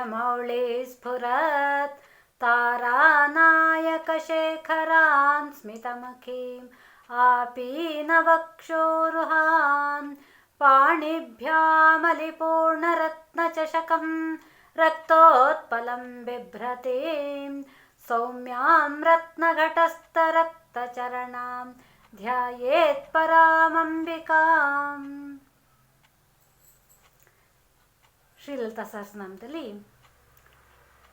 माणिक्यमौळे स्फुरत् तारानायकशेखरान् स्मितमुखीम् आपीनवक्षोरुहान् पाणिभ्यामलिपूर्णरत्नचषकं रक्तोत्पलं बिभ्रतीं सौम्यां रत्नघटस्थरक्तचरणां ಧ್ಯಾಯೇತ್ ಪರಾಮಂಬಿಕಾಂ ಶ್ರೀಲಲಿತಾ ಸಹಸ್ರನಾಮದಲ್ಲಿ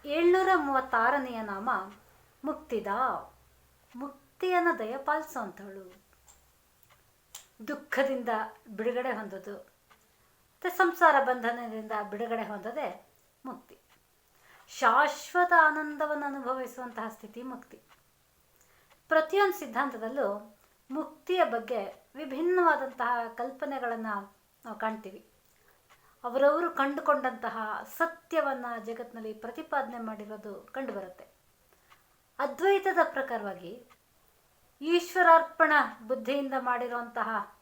ಏಳ್ನೂರ ಮೂವತ್ತಾರನೆಯ ನಾಮ ಮುಕ್ತಿದ? ಮುಕ್ತಿಯನ್ನು ದಯಪಾಲಿಸುವಂಥವಳು ದುಃಖದಿಂದ ಬಿಡುಗಡೆ ಹೊಂದೋದು. ಮತ್ತು ಸಂಸಾರ ಬಂಧನದಿಂದ ಬಿಡುಗಡೆ ಹೊಂದದೆ ಮುಕ್ತಿ. ಶಾಶ್ವತ ಆನಂದವನ್ನು ಅನುಭವಿಸುವಂತಹ ಸ್ಥಿತಿ ಮುಕ್ತಿ. ಪ್ರತಿಯೊಂದು ಸಿದ್ಧಾಂತದಲ್ಲೂ ಮುಕ್ತಿಯ ಬಗ್ಗೆ ವಿಭಿನ್ನವಾದಂತಹ ಕಲ್ಪನೆಗಳನ್ನು ನಾವು ಕಾಣ್ತೀವಿ. ಅವರವರು ಕಂಡುಕೊಂಡಂತಹ ಸತ್ಯವನ್ನು ಜಗತ್ತಿನಲ್ಲಿ ಪ್ರತಿಪಾದನೆ ಮಾಡಿರೋದು ಕಂಡುಬರುತ್ತೆ. ಅದ್ವೈತದ ಪ್ರಕಾರವಾಗಿ ಈಶ್ವರಾರ್ಪಣ ಬುದ್ಧಿಯಿಂದ ಮಾಡಿರುವಂತಹ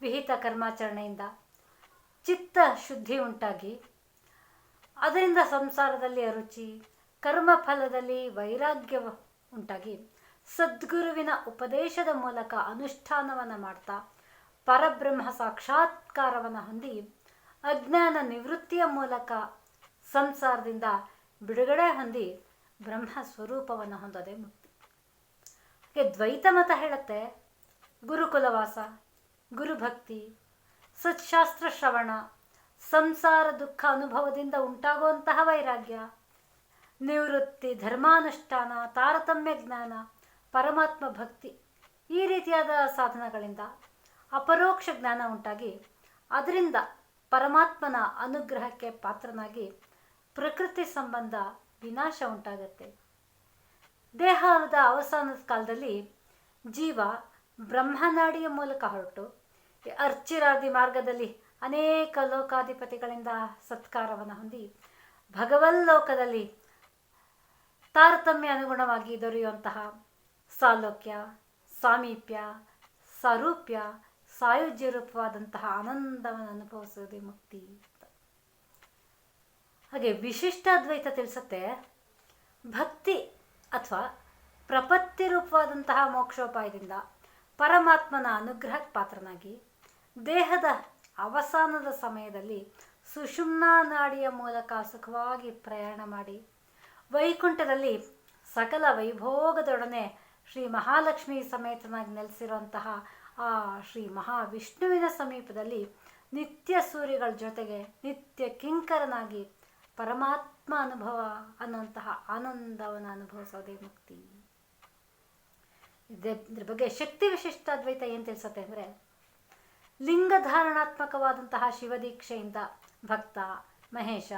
ವಿಹಿತ ಕರ್ಮಾಚರಣೆಯಿಂದ ಚಿತ್ತ ಶುದ್ಧಿ ಉಂಟಾಗಿ ಅದರಿಂದ ಸಂಸಾರದಲ್ಲಿ ಅರುಚಿ, ಕರ್ಮಫಲದಲ್ಲಿ ವೈರಾಗ್ಯ ಉಂಟಾಗಿ ಸದ್ಗುರುವಿನ ಉಪದೇಶದ ಮೂಲಕ ಅನುಷ್ಠಾನವನ್ನು ಮಾಡ್ತಾ ಪರಬ್ರಹ್ಮ ಸಾಕ್ಷಾತ್ಕಾರವನ್ನು ಹೊಂದಿ ಅಜ್ಞಾನ ನಿವೃತ್ತಿಯ ಮೂಲಕ ಸಂಸಾರದಿಂದ ಬಿಡುಗಡೆ ಹೊಂದಿ ಬ್ರಹ್ಮ ಸ್ವರೂಪವನ್ನು ಹೊಂದೋದೇ ಮುಕ್ತಿ. ಹಾಗೆ ದ್ವೈತ ಮತ ಹೇಳುತ್ತೆ, ಗುರುಕುಲವಾಸ, ಗುರುಭಕ್ತಿ, ಸತ್ಶಾಸ್ತ್ರ ಶ್ರವಣ, ಸಂಸಾರ ದುಃಖ ಅನುಭವದಿಂದ ಉಂಟಾಗುವಂತಹ ವೈರಾಗ್ಯ, ನಿವೃತ್ತಿ, ಧರ್ಮಾನುಷ್ಠಾನ, ತಾರತಮ್ಯ ಜ್ಞಾನ, ಪರಮಾತ್ಮ ಭಕ್ತಿ ಈ ರೀತಿಯಾದ ಸಾಧನಗಳಿಂದ ಅಪರೋಕ್ಷ ಜ್ಞಾನ ಉಂಟಾಗಿ ಅದರಿಂದ ಪರಮಾತ್ಮನ ಅನುಗ್ರಹಕ್ಕೆ ಪಾತ್ರನಾಗಿ ಪ್ರಕೃತಿ ಸಂಬಂಧ ವಿನಾಶ ಉಂಟಾಗತ್ತೆ. ದೇಹದ ಅವಸಾನದ ಕಾಲದಲ್ಲಿ ಜೀವ ಬ್ರಹ್ಮನಾಡಿಯ ಮೂಲಕ ಹೊರಟು. ಅರ್ಚಿರಾದಿ ಮಾರ್ಗದಲ್ಲಿ ಅನೇಕ ಲೋಕಾಧಿಪತಿಗಳಿಂದ ಸತ್ಕಾರವನ್ನು ಹೊಂದಿ ಭಗವಲ್ಲೋಕದಲ್ಲಿ ತಾರತಮ್ಯ ಅನುಗುಣವಾಗಿ ದೊರೆಯುವಂತಹ ಸಾಲೋಕ್ಯ, ಸಾಮೀಪ್ಯ, ಸಾರೂಪ್ಯ ಸಾಯುಜ್ಯ ರೂಪವಾದಂತಹ ಆನಂದವನ್ನು ಅನುಭವಿಸೋದೇ ಮುಕ್ತಿ ಹಾಗೆ ವಿಶಿಷ್ಟ ಅದ್ವೈತ ತಿಳಿಸುತ್ತೆ, ಭಕ್ತಿ ಅಥವಾ ಪ್ರಪತ್ತಿ ರೂಪವಾದಂತಹ ಮೋಕ್ಷೋಪಾಯದಿಂದ ಪರಮಾತ್ಮನ ಅನುಗ್ರಹಕ್ಕೆ ಪಾತ್ರನಾಗಿ ದೇಹದ ಅವಸಾನದ ಸಮಯದಲ್ಲಿ ಸುಷುಮ್ನಾ ನಾಡಿಯ ಮೂಲಕ ಸುಖವಾಗಿ ಪ್ರಯಾಣ ಮಾಡಿ ವೈಕುಂಠದಲ್ಲಿ ಸಕಲ ವೈಭೋಗದೊಡನೆ ಶ್ರೀ ಮಹಾಲಕ್ಷ್ಮಿ ಸಮೇತನಾಗಿ ನೆಲೆಸಿರುವಂತಹ ಆ ಶ್ರೀ ಮಹಾವಿಷ್ಣುವಿನ ಸಮೀಪದಲ್ಲಿ ನಿತ್ಯ ಸೂರ್ಯಗಳ ಜೊತೆಗೆ ನಿತ್ಯ ಕಿಂಕರನಾಗಿ ಪರಮಾತ್ಮ ಅನುಭವ ಅನ್ನುವಂತಹ ಆನಂದವನ್ನು ಅನುಭವಿಸೋದೇ ಮುಕ್ತಿ. ಇದ್ರ ಬಗ್ಗೆ ಶಕ್ತಿ ವಿಶಿಷ್ಟ ಅದ್ವೈತ ಏನು ತಿಳಿಸುತ್ತೆ ಅಂದರೆ, ಲಿಂಗಧಾರಣಾತ್ಮಕವಾದಂತಹ ಶಿವದೀಕ್ಷೆಯಿಂದ ಭಕ್ತ, ಮಹೇಶ,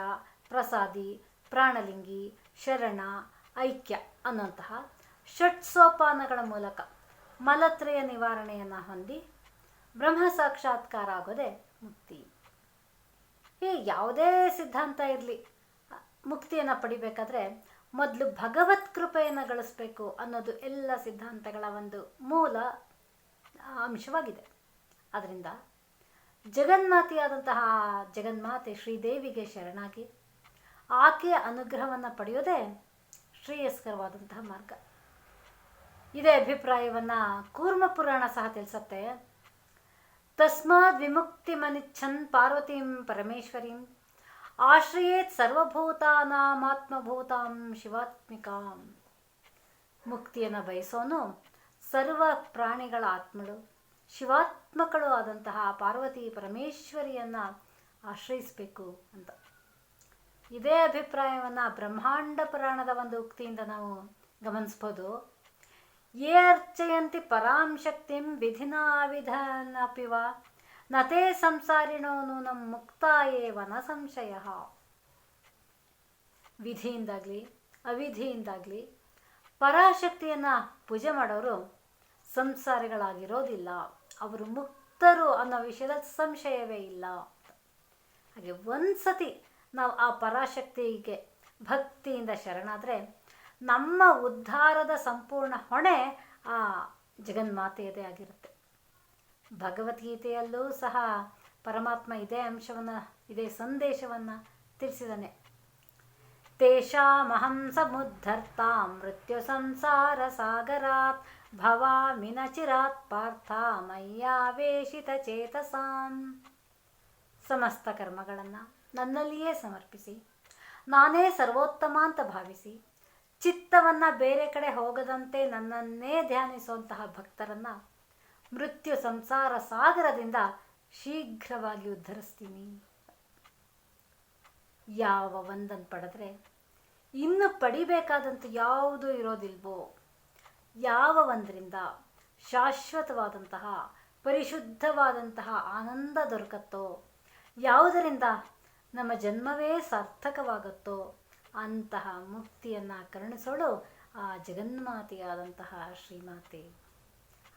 ಪ್ರಸಾದಿ, ಪ್ರಾಣಲಿಂಗಿ, ಶರಣ, ಐಕ್ಯ ಅನ್ನುವಂತಹ ಷಟ್ ಸೋಪಾನಗಳ ಮೂಲಕ ಮಲತ್ರಯ ನಿವಾರಣೆಯನ್ನು ಹೊಂದಿ ಬ್ರಹ್ಮ ಸಾಕ್ಷಾತ್ಕಾರ ಆಗೋದೇ ಮುಕ್ತಿ. ಈ ಯಾವುದೇ ಸಿದ್ಧಾಂತ ಇರಲಿ ಮುಕ್ತಿಯನ್ನು ಪಡಿಬೇಕಾದ್ರೆ ಮೊದಲು ಭಗವತ್ ಕೃಪೆಯನ್ನು ಗಳಿಸ್ಬೇಕು ಅನ್ನೋದು ಎಲ್ಲ ಸಿದ್ಧಾಂತಗಳ ಒಂದು ಮೂಲ ಅಂಶವಾಗಿದೆ. ಅದರಿಂದ ಜಗನ್ಮಾತೆಯಾದಂತಹ ಜಗನ್ಮಾತೆ ಶ್ರೀದೇವಿಗೆ ಶರಣಾಗಿ ಆಕೆಯ ಅನುಗ್ರಹವನ್ನು ಪಡೆಯೋದೇ ಶ್ರೇಯಸ್ಕರವಾದಂತಹ ಮಾರ್ಗ. ಇದೇ ಅಭಿಪ್ರಾಯವನ್ನು ಕೂರ್ಮ ಪುರಾಣ ಸಹ ತಿಳಿಸತ್ತೆ. ತಸ್ಮಾದ್ ವಿಮುಕ್ತಿ ಮನಿಚ್ಛನ್ ಪಾರ್ವತೀಂ ಪರಮೇಶ್ವರೀಂ ಆಶ್ರಯೇತ್ ಸರ್ವಭೂತಾನಾಮಾತ್ಮಭೂತಾಂ ಶಿವಾತ್ಮಿಕಾಂ. ಮುಕ್ತಿಯನ್ನು ಬಯಸೋನು ಸರ್ವ ಪ್ರಾಣಿಗಳ ಆತ್ಮಳು, ಶಿವಾತ್ಮಕಳು ಆದಂತಹ ಪಾರ್ವತಿ ಪರಮೇಶ್ವರಿಯನ್ನು ಆಶ್ರಯಿಸಬೇಕು ಅಂತ. ಇದೇ ಅಭಿಪ್ರಾಯವನ್ನು ಬ್ರಹ್ಮಾಂಡ ಪುರಾಣದ ಒಂದು ಉಕ್ತಿಯಿಂದ ನಾವು ಗಮನಿಸ್ಬೋದು. ಯೇ ಅರ್ಚಯಂತಿ ಪರಾಂ ಶಕ್ತಿಂ ವಿಧಿನಾ ವಿಧನಪಿ ವಾ ನತೇ ಸಂಸಾರಿಣೋ ನೂನಂ ಮುಕ್ತಾಯೇವ ನ ಸಂಶಯ. ವಿಧಿಯಿಂದಾಗಲಿ, ಅವಿಧಿಯಿಂದಾಗಲಿ ಪರಾಶಕ್ತಿಯನ್ನು ಪೂಜೆ ಮಾಡೋರು ಸಂಸಾರಿಗಳಾಗಿರೋದಿಲ್ಲ. ಅವರು ಮುಕ್ತರು ಅನ್ನೋ ವಿಷಯದ ಸಂಶಯವೇ ಇಲ್ಲ. ಹಾಗೆ ಒಂದು ಸತಿ ನಾವು ಆ ಪರಾಶಕ್ತಿಗೆ ಭಕ್ತಿಯಿಂದ ಶರಣಾದರೆ ನಮ್ಮ ಉದ್ಧಾರದ ಸಂಪೂರ್ಣ ಹೊಣೆ ಆ ಜಗನ್ಮಾತೆಯದೇ ಆಗಿರುತ್ತೆ. ಭಗವದ್ಗೀತೆಯಲ್ಲೂ ಸಹ ಪರಮಾತ್ಮ ಇದೇ ಅಂಶವನ್ನು, ಇದೇ ಸಂದೇಶವನ್ನು ತಿಳಿಸಿದಾನೆ ತೇಷಾಮಹಂ ಸಮುದ್ಧರ್ತಾ ಮೃತ್ಯು ಸಂಸಾರ ಸಾಗರಾತ್ ಮಿನಚಿರಾತ್ ಚಿರಾತ್ ಪಾರ್ಥ ಮಯ್ಯಾವೇಶಿತ ಚೇತಸಾಂ. ಸಮಸ್ತ ಕರ್ಮಗಳನ್ನು ನನ್ನಲ್ಲಿಯೇ ಸಮರ್ಪಿಸಿ, ನಾನೇ ಸರ್ವೋತ್ತಮ ಅಂತ ಭಾವಿಸಿ ಚಿತ್ತವನ್ನು ಬೇರೆ ಕಡೆ ಹೋಗದಂತೆ ನನ್ನನ್ನೇ ಧ್ಯಾನಿಸುವಂತಹ ಭಕ್ತರನ್ನು ಮೃತ್ಯು ಸಂಸಾರ ಸಾಗರದಿಂದ ಶೀಘ್ರವಾಗಿ ಉದ್ಧರಿಸ್ತೀನಿ. ಯಾವ ಒಂದನ್ನು ಪಡೆದ್ರೆ ಇನ್ನು ಪಡಿಬೇಕಾದಂಥ ಯಾವುದೂ ಇರೋದಿಲ್ವೋ, ಯಾವ ಒಂದರಿಂದ ಶಾಶ್ವತವಾದಂತಹ, ಪರಿಶುದ್ಧವಾದಂತಹ ಆನಂದ ದೊರಕತ್ತೋ, ಯಾವುದರಿಂದ ನಮ್ಮ ಜನ್ಮವೇ ಸಾರ್ಥಕವಾಗುತ್ತೋ ಅಂತಹ ಮುಕ್ತಿಯನ್ನು ಕರುಣಿಸೋಳು ಆ ಜಗನ್ಮಾತೆಯಾದಂತಹ ಶ್ರೀಮಾತೆ.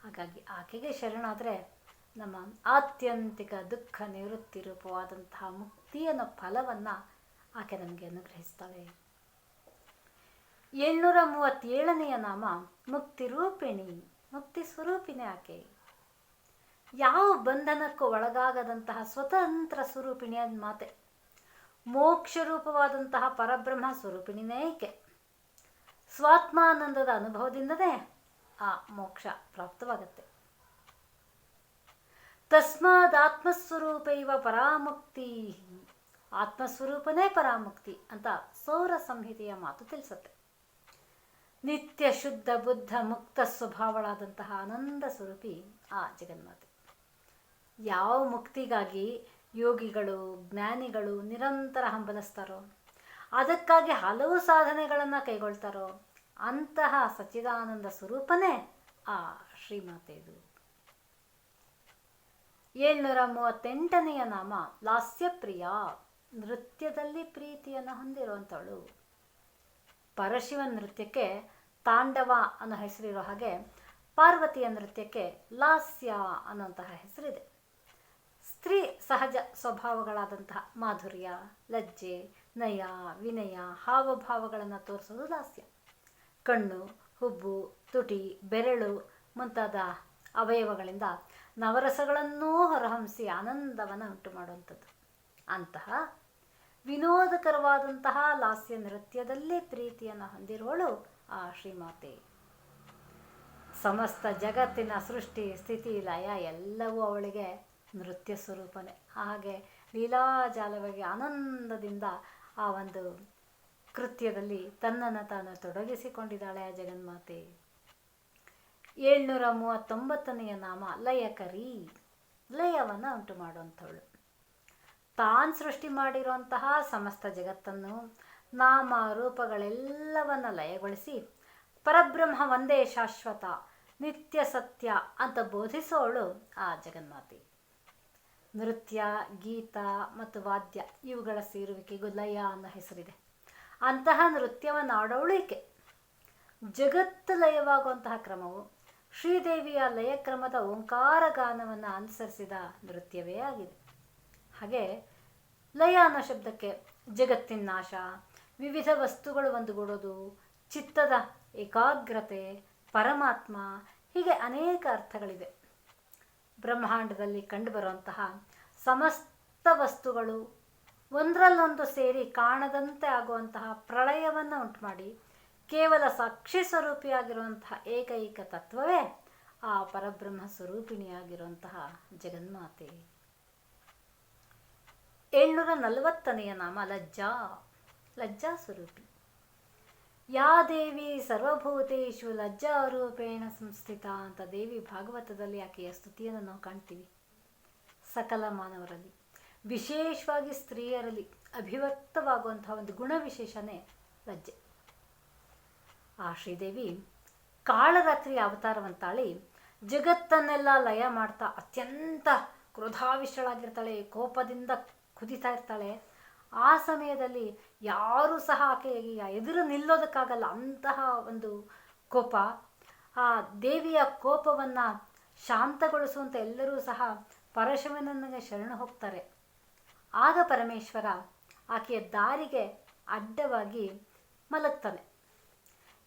ಹಾಗಾಗಿ ಆಕೆಗೆ ಶರಣಾದರೆ ನಮ್ಮ ಆತ್ಯಂತಿಕ ದುಃಖ ನಿವೃತ್ತಿ ರೂಪವಾದಂತಹ ಮುಕ್ತಿಯನ ಫಲವನ್ನು ಆಕೆ ನಮಗೆ ಅನುಗ್ರಹಿಸ್ತಾಳೆ. ಏಳ್ನೂರ ಮೂವತ್ತೇಳನೆಯ ನಾಮ ಮುಕ್ತಿ ರೂಪಿಣಿ, ಮುಕ್ತಿ ಸ್ವರೂಪಿಣಿ ಆಕೆ. ಯಾವ ಬಂಧನಕ್ಕೂ ಒಳಗಾಗದಂತಹ ಸ್ವತಂತ್ರ ಸ್ವರೂಪಿಣಿಯ ಮಾತೆ. ಮೋಕ್ಷ ರೂಪವಾದಂತಹ ಪರಬ್ರಹ್ಮ ಸ್ವರೂಪಿಣಿನೇ ಈಕೆ. ಸ್ವಾತ್ಮಾನಂದದ ಅನುಭವದಿಂದನೇ ಆ ಮೋಕ್ಷ ಪ್ರಾಪ್ತವಾಗುತ್ತೆ. ತಸ್ಮಾದ್ ಆತ್ಮಸ್ವರೂಪ ಇವ ಪರಾಮುಕ್ತಿ. ಆತ್ಮಸ್ವರೂಪನೇ ಪರಾಮುಕ್ತಿ ಅಂತ ಸೌರ ಸಂಹಿತೆಯ ಮಾತು ತಿಳಿಸುತ್ತೆ. ನಿತ್ಯ ಶುದ್ಧ ಬುದ್ಧ ಮುಕ್ತ ಸ್ವಭಾವಳಾದಂತಹ ಆನಂದ ಸ್ವರೂಪಿ ಆ ಜಗನ್ಮಾತೆ. ಯಾವ ಮುಕ್ತಿಗಾಗಿ ಯೋಗಿಗಳು, ಜ್ಞಾನಿಗಳು ನಿರಂತರ ಹಂಬಲಿಸ್ತಾರೋ? ಅದಕ್ಕಾಗಿ ಹಲವು ಸಾಧನೆಗಳನ್ನು ಕೈಗೊಳ್ತಾರೋ? ಅಂತಹ ಸಚ್ಚಿದಾನಂದ ಸ್ವರೂಪನೇ ಆ ಶ್ರೀಮಾತೆಯದು ಏಳ್ನೂರ ಮೂವತ್ತೆಂಟನೆಯ ನಾಮ ಲಾಸ್ಯಪ್ರಿಯ. ನೃತ್ಯದಲ್ಲಿ ಪ್ರೀತಿಯನ್ನು ಹೊಂದಿರುವಂಥವಳು ಪರಶಿವ ನೃತ್ಯಕ್ಕೆ ತಾಂಡವ ಅನ್ನೋ ಹೆಸರಿರೋ ಹಾಗೆ ಪಾರ್ವತಿಯ ನೃತ್ಯಕ್ಕೆ ಲಾಸ್ಯ ಅನ್ನೋಂತಹ ಹೆಸರಿದೆ. ಸ್ತ್ರೀ ಸಹಜ ಸ್ವಭಾವಗಳಾದಂತಹ ಮಾಧುರ್ಯ, ಲಜ್ಜೆ, ನಯ, ವಿನಯ, ಹಾವಭಾವಗಳನ್ನು ತೋರಿಸೋದು ಲಾಸ್ಯ ಕಣ್ಣು, ಹುಬ್ಬು, ತುಟಿ, ಬೆರಳು ಮುಂತಾದ ಅವಯವಗಳಿಂದ ನವರಸಗಳನ್ನೂ ಹೊರಹಂಸಿ ಆನಂದವನ್ನು ಉಂಟು ಮಾಡುವಂಥದ್ದು. ಅಂತಹ ವಿನೋದಕರವಾದಂತಹ ಲಾಸ್ಯ ನೃತ್ಯದಲ್ಲೇ ಪ್ರೀತಿಯನ್ನು ಹೊಂದಿರುವಳು ಆ ಶ್ರೀಮಾತೆ. ಸಮಸ್ತ ಜಗತ್ತಿನ ಸೃಷ್ಟಿ, ಸ್ಥಿತಿ, ಲಯ ಎಲ್ಲವೂ ಅವಳಿಗೆ ನೃತ್ಯ ಸ್ವರೂಪನೇ. ಹಾಗೆ ಲೀಲಾಜಾಲವಾಗಿ ಆನಂದದಿಂದ ಆ ಒಂದು ಕೃತ್ಯದಲ್ಲಿ ತನ್ನನ್ನು ತಾನು ತೊಡಗಿಸಿಕೊಂಡಿದ್ದಾಳೆ ಆ ಜಗನ್ಮಾತೆ. ಏಳ್ನೂರ ಮೂವತ್ತೊಂಬತ್ತನೆಯ ನಾಮ ಲಯಕರಿ. ಲಯವನ್ನು ಉಂಟು ಮಾಡುವಂಥವಳು. ತಾನು ಸೃಷ್ಟಿ ಮಾಡಿರುವಂತಹ ಸಮಸ್ತ ಜಗತ್ತನ್ನು ನಾಮ ರೂಪಗಳೆಲ್ಲವನ್ನು ಲಯಗೊಳಿಸಿ ಪರಬ್ರಹ್ಮ ಒಂದೇ ಶಾಶ್ವತ, ನಿತ್ಯ ಸತ್ಯ ಅಂತ ಬೋಧಿಸೋಳು ಆ ಜಗನ್ಮಾತೆ. ನೃತ್ಯ, ಗೀತ ಮತ್ತು ವಾದ್ಯ ಇವುಗಳ ಸೇರುವಿಕೆಗೂ ಲಯ ಅನ್ನೋ ಹೆಸರಿದೆ. ಅಂತಹ ನೃತ್ಯವನ್ನು ಆಡೋಳು ಈಕೆ ಜಗತ್ತು ಲಯವಾಗುವಂತಹ ಕ್ರಮವು ಶ್ರೀದೇವಿಯ ಲಯಕ್ರಮದ ಓಂಕಾರ ಗಾನವನ್ನು ಅನುಸರಿಸಿದ ನೃತ್ಯವೇ ಆಗಿದೆ. ಹಾಗೆ ಲಯ ಅನ್ನೋ ಶಬ್ದಕ್ಕೆ ಜಗತ್ತಿನ ನಾಶ, ವಿವಿಧ ವಸ್ತುಗಳು ಒಂದುಗೂಡೋದು, ಚಿತ್ತದ ಏಕಾಗ್ರತೆ, ಪರಮಾತ್ಮ ಹೀಗೆ ಅನೇಕ ಅರ್ಥಗಳಿವೆ. ಬ್ರಹ್ಮಾಂಡದಲ್ಲಿ ಕಂಡುಬರುವಂತಹ ಸಮಸ್ತ ವಸ್ತುಗಳು ಒಂದರಲ್ಲೊಂದು ಸೇರಿ ಕಾಣದಂತೆ ಆಗುವಂತಹ ಪ್ರಳಯವನ್ನು ಉಂಟು ಮಾಡಿ ಕೇವಲ ಸಾಕ್ಷಿ ಸ್ವರೂಪಿಯಾಗಿರುವಂತಹ ಏಕೈಕ ತತ್ವವೇ ಆ ಪರಬ್ರಹ್ಮ ಸ್ವರೂಪಿಣಿಯಾಗಿರುವಂತಹ ಜಗನ್ಮಾತೆ. ಏಳ್ನೂರ ನಲವತ್ತನೆಯ ನಾಮ ಲಜ್ಜಾ ಲಜ್ಜಾ ಸ್ವರೂಪಿ. ಯಾ ದೇವಿ ಸರ್ವಭೂತೇಶು ಲಜ್ಜಾರೂಪೇಣ ಸಂಸ್ಥಿತ ಅಂತ ದೇವಿ ಭಾಗವತದಲ್ಲಿ ಆಕೆಯ ಸ್ತುತಿಯನ್ನು ನಾವು ಕಾಣ್ತೀವಿ. ಸಕಲ ಮಾನವರಲ್ಲಿ, ವಿಶೇಷವಾಗಿ ಸ್ತ್ರೀಯರಲ್ಲಿ ಅಭಿವ್ಯಕ್ತವಾಗುವಂತಹ ಒಂದು ಗುಣವಿಶೇಷನೇ ಲಜ್ಜೆ. ಆ ಶ್ರೀದೇವಿ ಕಾಳರಾತ್ರಿ ಅವತಾರವಂತಾಳಿ ಜಗತ್ತನ್ನೆಲ್ಲ ಲಯ ಮಾಡ್ತಾ ಅತ್ಯಂತ ಕ್ರೋಧಾವಿಷ್ಟಳಾಗಿರ್ತಾಳೆ, ಕೋಪದಿಂದ ಕುದಿತಾ ಇರ್ತಾಳೆ. ಆ ಸಮಯದಲ್ಲಿ ಯಾರೂ ಸಹ ಆಕೆಗೆ ಎದುರು ನಿಲ್ಲೋದಕ್ಕಾಗಲ್ಲ. ಅಂತಹ ಒಂದು ಕೋಪ. ಆ ದೇವಿಯ ಕೋಪವನ್ನು ಶಾಂತಗೊಳಿಸುವಂಥ ಎಲ್ಲರೂ ಸಹ ಪರಶಿವನನಿಗೆ ಶರಣು ಹೋಗ್ತಾರೆ. ಆಗ ಪರಮೇಶ್ವರ ಆಕೆಯ ದಾರಿಗೆ ಅಡ್ಡವಾಗಿ ಮಲಗ್ತಾನೆ.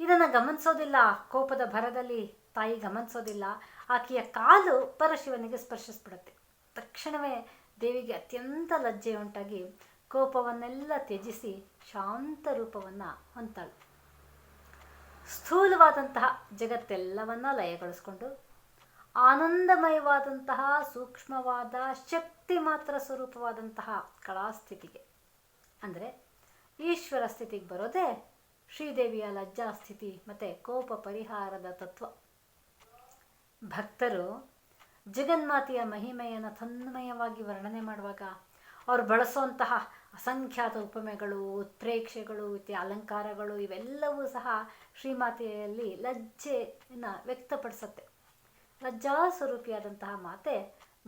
ಇದನ್ನು ಗಮನಿಸೋದಿಲ್ಲ. ಕೋಪದ ಭರದಲ್ಲಿ ತಾಯಿ ಗಮನಿಸೋದಿಲ್ಲ. ಆಕೆಯ ಕಾಲು ಪರಶಿವನಿಗೆ ಸ್ಪರ್ಶಿಸ್ಬಿಡುತ್ತೆ. ತಕ್ಷಣವೇ ದೇವಿಗೆ ಅತ್ಯಂತ ಲಜ್ಜೆ ಉಂಟಾಗಿ ಕೋಪವನ್ನೆಲ್ಲ ತ್ಯಜಿಸಿ ಶಾಂತ ರೂಪವನ್ನು ಹೊಂತಾಳು. ಸ್ಥೂಲವಾದಂತಹ ಜಗತ್ತೆಲ್ಲವನ್ನ ಲಯಗೊಳಿಸ್ಕೊಂಡು ಆನಂದಮಯವಾದಂತಹ ಸೂಕ್ಷ್ಮವಾದ ಶಕ್ತಿ ಮಾತ್ರ ಸ್ವರೂಪವಾದಂತಹ ಕಲಾಸ್ಥಿತಿಗೆ. ಅಂದರೆ ಈಶ್ವರ ಸ್ಥಿತಿಗೆ ಬರೋದೇ ಶ್ರೀದೇವಿಯ ಲಜ್ಜಾ ಸ್ಥಿತಿ ಮತ್ತು ಕೋಪ ಪರಿಹಾರದ ತತ್ವ. ಭಕ್ತರು ಜಗನ್ಮಾತೆಯ ಮಹಿಮೆಯನ್ನು ತನ್ಮಯವಾಗಿ ವರ್ಣನೆ ಮಾಡುವಾಗ ಅವ್ರು ಬಳಸುವಂತಹ ಅಸಂಖ್ಯಾತ ಉಪಮೆಗಳು ಉತ್ಪ್ರೇಕ್ಷೆಗಳು ಇತ್ಯ ಅಲಂಕಾರಗಳು, ಇವೆಲ್ಲವೂ ಸಹ ಶ್ರೀಮಾತೆಯಲ್ಲಿ ಲಜ್ಜೆಯನ್ನು ವ್ಯಕ್ತಪಡಿಸುತ್ತೆ. ಲಜ್ಜಾ ಸ್ವರೂಪಿಯಾದಂತಹ ಮಾತೆ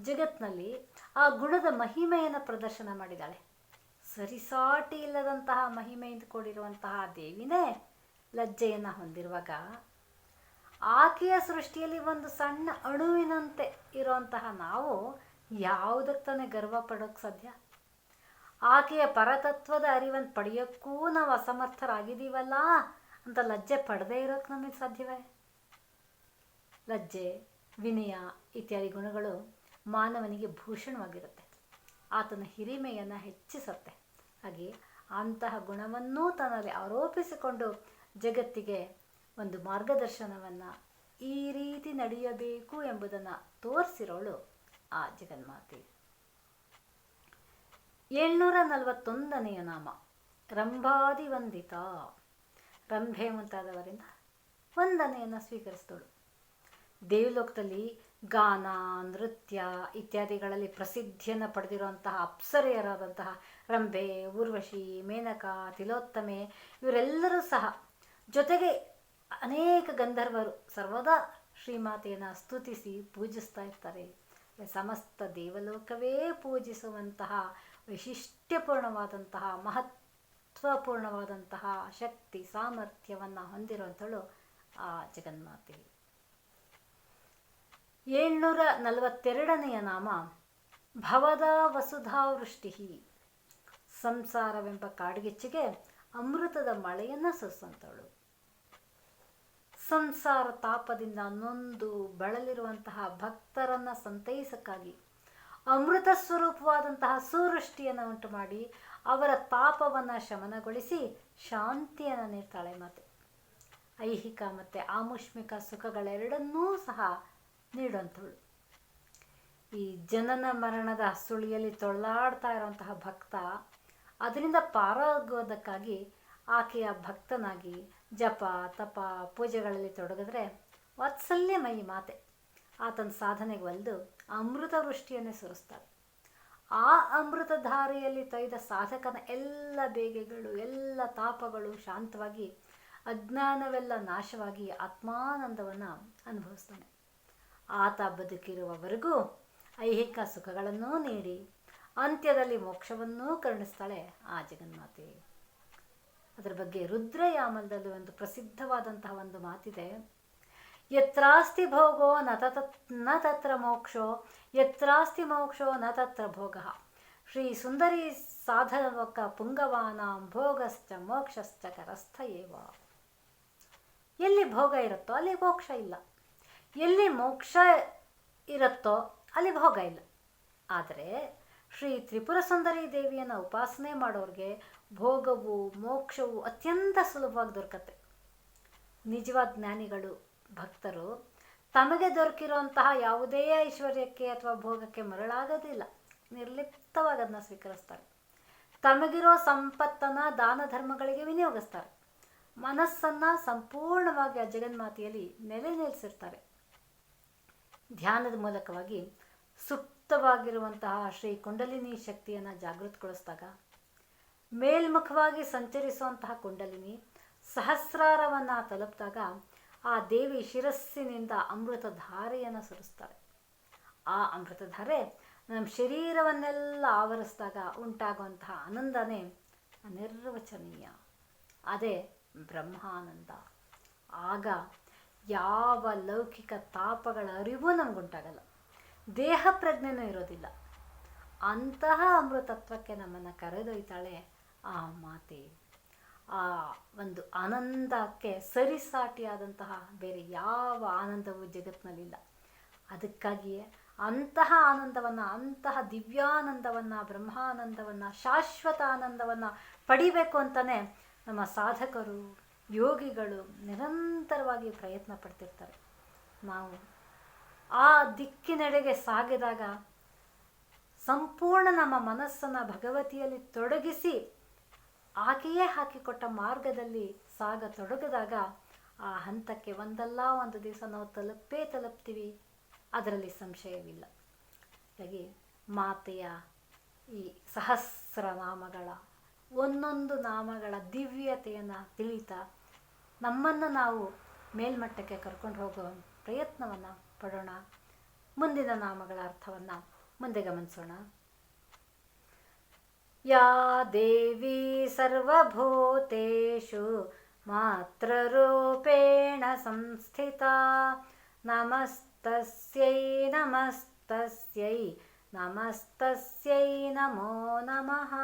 ಜಗತ್ನಲ್ಲಿ ಆ ಗುಣದ ಮಹಿಮೆಯನ್ನು ಪ್ರದರ್ಶನ ಮಾಡಿದ್ದಾಳೆ. ಸರಿಸಾಟಿ ಇಲ್ಲದಂತಹ ಮಹಿಮೆಯಿಂದ ಕೂಡಿರುವಂತಹ ದೇವಿನೇ ಲಜ್ಜೆಯನ್ನು ಹೊಂದಿರುವಾಗ ಆಕೆಯ ಸೃಷ್ಟಿಯಲ್ಲಿ ಒಂದು ಸಣ್ಣ ಅಣುವಿನಂತೆ ಇರುವಂತಹ ನಾವು ಯಾವುದಕ್ಕೆ ತಾನೇ ಗರ್ವ ಪಡೋಕ್ಕೆ ಸಾಧ್ಯ? ಆಕೆಯ ಪರತತ್ವದ ಅರಿವನ್ನು ಪಡೆಯೋಕ್ಕೂ ನಾವು ಅಸಮರ್ಥರಾಗಿದ್ದೀವಲ್ಲ ಅಂತ ಲಜ್ಜೆ ಪಡೆದೇ ಇರೋಕ್ಕೆ ನಮಗೆ ಸಾಧ್ಯವೇ? ಲಜ್ಜೆ, ವಿನಯ ಇತ್ಯಾದಿ ಗುಣಗಳು ಮಾನವನಿಗೆ ಭೂಷಣವಾಗಿರುತ್ತೆ. ಆತನ ಹಿರಿಮೆಯನ್ನು ಹೆಚ್ಚಿಸುತ್ತೆ. ಹಾಗೆ ಅಂತಹ ಗುಣವನ್ನೂ ತನ್ನಲ್ಲಿ ಆರೋಪಿಸಿಕೊಂಡು ಜಗತ್ತಿಗೆ ಒಂದು ಮಾರ್ಗದರ್ಶನವನ್ನು ಈ ರೀತಿ ನಡೆಯಬೇಕು ಎಂಬುದನ್ನು ತೋರಿಸಿರೋಳು ಆ ಜಗನ್ಮಾತೆ. ಏಳ್ನೂರ ನಲವತ್ತೊಂದನೆಯ ನಾಮ. ರಂಭಾದಿ ವಂದಿತ ರಂಭೆ ಮುಂತಾದವರಿಂದ ವಂದನೆಯನ್ನು ಸ್ವೀಕರಿಸಿದಳು ದೇವಲೋಕದಲ್ಲಿ ಗಾನ, ನೃತ್ಯ ಇತ್ಯಾದಿಗಳಲ್ಲಿ ಪ್ರಸಿದ್ಧಿಯನ್ನು ಪಡೆದಿರುವಂತಹ ಅಪ್ಸರೆಯರಾದಂತಹ ರಂಭೆ, ಊರ್ವಶಿ, ಮೇನಕ, ತಿಲೋತ್ತಮೆ ಇವರೆಲ್ಲರೂ ಸಹ ಜೊತೆಗೆ ಅನೇಕ ಗಂಧರ್ವರು ಸರ್ವದಾ ಶ್ರೀಮಾತೆಯನ್ನು ಸ್ತುತಿಸಿ ಪೂಜಿಸ್ತಾ ಇರ್ತಾರೆ. ಸಮಸ್ತ ದೇವಲೋಕವೇ ಪೂಜಿಸುವಂತಹ ವೈಶಿಷ್ಟ್ಯಪೂರ್ಣವಾದಂತಹ ಮಹತ್ವಪೂರ್ಣವಾದಂತಹ ಶಕ್ತಿ ಸಾಮರ್ಥ್ಯವನ್ನು ಹೊಂದಿರುವಂಥಳು ಆ ಜಗನ್ಮಾತೆ. ಏಳ್ನೂರ ನಲವತ್ತೆರಡನೆಯ ನಾಮ ಭವದ ವಸುಧಾವೃಷ್ಟಿ ಸಂಸಾರವೆಂಬ ಕಾಡ್ಗಿಚ್ಚಿಗೆ ಅಮೃತದ ಮಳೆಯನ್ನು ಸುರಿಸುವಂಥವಳು ಸಂಸಾರ ತಾಪದಿಂದ ನೊಂದು ಬಳಲಿರುವಂತಹ ಭಕ್ತರನ್ನು ಸಂತೈಸಕ್ಕಾಗಿ ಅಮೃತ ಸ್ವರೂಪವಾದಂತಹ ಸುವೃಷ್ಟಿಯನ್ನು ಉಂಟು ಮಾಡಿ ಅವರ ತಾಪವನ್ನು ಶಮನಗೊಳಿಸಿ ಶಾಂತಿಯನ್ನು ನೀಡ್ತಾಳೆ ಮಾತೆ. ಐಹಿಕ ಮತ್ತು ಆಮುಷ್ಮಿಕ ಸುಖಗಳೆರಡನ್ನೂ ಸಹ ನೀಡುವಂಥವಳು ಈ ಜನನ ಮರಣದ ಸುಳಿಯಲ್ಲಿ ತೊಳಲಾಡ್ತಾ ಇರುವಂತಹ ಭಕ್ತ, ಅದರಿಂದ ಪಾರಾಗೋದಕ್ಕಾಗಿ ಆಕೆಯ ಭಕ್ತನಾಗಿ ಜಪ, ತಪ, ಪೂಜೆಗಳಲ್ಲಿ ತೊಡಗಿದ್ರೆ ವಾತ್ಸಲ್ಯಮಯಿ ಮಾತೆ. ಆತನ ಸಾಧನೆಗೆ ಒಲ್ದು ಅಮೃತ ವೃಷ್ಟಿಯನ್ನೇ ಸುರಿಸ್ತಾರೆ ಆ ಅಮೃತ ಧಾರೆಯಲ್ಲಿ ತೊಯ್ದ ಸಾಧಕನ ಎಲ್ಲ ಬೇಗೆಗಳು, ಎಲ್ಲ ತಾಪಗಳು ಶಾಂತವಾಗಿ, ಅಜ್ಞಾನವೆಲ್ಲ ನಾಶವಾಗಿ ಆತ್ಮಾನಂದವನ್ನು ಅನುಭವಿಸ್ತಾನೆ. ಆತ ಬದುಕಿರುವವರೆಗೂ ಐಹಿಕ ಸುಖಗಳನ್ನೂ ನೀಡಿ, ಅಂತ್ಯದಲ್ಲಿ ಮೋಕ್ಷವನ್ನೂ ಕರುಣಿಸ್ತಾಳೆ ಆ ಜಗನ್ಮಾತೆ. ಅದರ ಬಗ್ಗೆ ರುದ್ರಯಾಮಲದಲ್ಲಿ ಒಂದು ಪ್ರಸಿದ್ಧವಾದಂತಹ ಒಂದು ಮಾತಿದೆ. ಯತ್ರಾಸ್ತಿ ಭೋಗೋ ನ ತತ್ನ ತತ್ರ ಮೋಕ್ಷೋ, ಯತ್ರಾಸ್ತಿ ಮೋಕ್ಷೋ ನ ತತ್ರ ಭೋಗ. ಶ್ರೀ ಸುಂದರಿ ಸಾಧನವಕ ಪುಂಗವಾನಾಂ ಭೋಗಶ್ಚ ಮೋಕ್ಷಶ್ಚ ಕರಸ್ಥ ಏವ ಎಲ್ಲಿ ಭೋಗ ಇರುತ್ತೋ ಅಲ್ಲಿ ಮೋಕ್ಷ ಇಲ್ಲ. ಎಲ್ಲಿ ಮೋಕ್ಷ ಇರುತ್ತೋ ಅಲ್ಲಿ ಭೋಗ ಇಲ್ಲ. ಆದರೆ ಶ್ರೀ ತ್ರಿಪುರ ಸುಂದರಿ ದೇವಿಯನ್ನು ಉಪಾಸನೆ ಮಾಡೋರಿಗೆ ಭೋಗವು, ಮೋಕ್ಷವು ಅತ್ಯಂತ ಸುಲಭವಾಗಿ ದೊರಕತ್ತೆ. ನಿಜವಾದ ಜ್ಞಾನಿಗಳು, ಭಕ್ತರು ತಮಗೆ ದೊರಕಿರುವಂತಹ ಯಾವುದೇ ಐಶ್ವರ್ಯಕ್ಕೆ ಅಥವಾ ಭೋಗಕ್ಕೆ ಮರಳಾಗೋದಿಲ್ಲ. ನಿರ್ಲಿಪ್ತವಾಗಿ ಅದನ್ನ ಸ್ವೀಕರಿಸ್ತಾರೆ. ತಮಗಿರೋ ಸಂಪತ್ತನ್ನ ದಾನ ಧರ್ಮಗಳಿಗೆ ವಿನಿಯೋಗಿಸ್ತಾರೆ. ಮನಸ್ಸನ್ನ ಸಂಪೂರ್ಣವಾಗಿ ಆ ಜಗನ್ಮಾತೆಯಲ್ಲಿ ನೆಲೆ ನಿಲ್ಲಿಸಿರ್ತಾರೆ ಧ್ಯಾನದ ಮೂಲಕವಾಗಿ ಸುಪ್ತವಾಗಿರುವಂತಹ ಶ್ರೀ ಕುಂಡಲಿನಿ ಶಕ್ತಿಯನ್ನು ಜಾಗೃತಗೊಳಿಸಿದಾಗ ಮೇಲ್ಮುಖವಾಗಿ ಸಂಚರಿಸುವಂತಹ ಕುಂಡಲಿನಿ ಸಹಸ್ರಾರವನ್ನು ತಲುಪಿದಾಗ ಆ ದೇವಿ ಶಿರಸ್ಸಿನಿಂದ ಅಮೃತ ಧಾರೆಯನ್ನು ಸುರಿಸ್ತಾರೆ. ಆ ಅಮೃತಧಾರೆ ನಮ್ಮ ಶರೀರವನ್ನೆಲ್ಲ ಆವರಿಸಿದಾಗ ಉಂಟಾಗುವಂತಹ ಆನಂದನೇ ಅನಿರ್ವಚನೀಯ. ಅದೇ ಬ್ರಹ್ಮಾನಂದ. ಆಗ ಯಾವ ಲೌಕಿಕ ತಾಪಗಳ ಅರಿವು ನಮಗುಂಟಾಗಲ್ಲ ದೇಹ ಪ್ರಜ್ಞೆನೂ ಇರೋದಿಲ್ಲ. ಅಂತಹ ಅಮೃತತ್ವಕ್ಕೆ ನಮ್ಮನ್ನು ಕರೆದೊಯ್ತಾಳೆ ಆ ಮಾತೆ. ಆ ಒಂದು ಆನಂದಕ್ಕೆ ಸರಿಸಾಟಿಯಾದಂತಹ ಬೇರೆ ಯಾವ ಆನಂದವೂ ಜಗತ್ತಿನಲ್ಲಿಲ್ಲ. ಅದಕ್ಕಾಗಿಯೇ ಅಂತಹ ಆನಂದವನ್ನು, ಅಂತಹ ದಿವ್ಯಾನಂದವನ್ನು, ಬ್ರಹ್ಮಾನಂದವನ್ನು, ಶಾಶ್ವತ ಆನಂದವನ್ನು ಪಡಿಬೇಕು ಅಂತಲೇ ನಮ್ಮ ಸಾಧಕರು, ಯೋಗಿಗಳು ನಿರಂತರವಾಗಿ ಪ್ರಯತ್ನ ಪಡ್ತಿರ್ತಾರೆ. ನಾವು ಆ ದಿಕ್ಕಿನೆಡೆಗೆ ಸಾಗಿದಾಗ ಸಂಪೂರ್ಣ ನಮ್ಮ ಮನಸ್ಸನ್ನು ಭಗವತಿಯಲ್ಲಿ ತೊಡಗಿಸಿ ಆಕೆಯೇ ಹಾಕಿಕೊಟ್ಟ ಮಾರ್ಗದಲ್ಲಿ ಸಾಗ ತೊಡಗಿದಾಗ ಆ ಹಂತಕ್ಕೆ ಒಂದಲ್ಲ ಒಂದು ದಿವಸ ನಾವು ತಲುಪೇ ತಲುಪ್ತೀವಿ. ಅದರಲ್ಲಿ ಸಂಶಯವಿಲ್ಲ. ಹಾಗಾಗಿ ಮಾತೆಯ ಈ ಸಹಸ್ರ ನಾಮಗಳ ಒಂದೊಂದು ನಾಮಗಳ ದಿವ್ಯತೆಯನ್ನು ತಿಳಿತಾ ನಮ್ಮನ್ನು ನಾವು ಮೇಲ್ಮಟ್ಟಕ್ಕೆ ಕರ್ಕೊಂಡು ಹೋಗೋ ಪ್ರಯತ್ನವನ್ನು ಪಡೋಣ. ಮುಂದಿನ ನಾಮಗಳ ಅರ್ಥವನ್ನು ಮುಂದೆ ಗಮನಿಸೋಣ. ಯಾ ದೇವಿ ಸರ್ವಭೂತೇಷು ಮಾತ್ರರೂಪೇಣ ಸಂಸ್ಥಿತಾ. ನಮಸ್ತಸ್ಯೈ ನಮಸ್ತಸ್ಯೈ ನಮಸ್ತಸ್ಯೈ ನಮೋ ನಮಃ.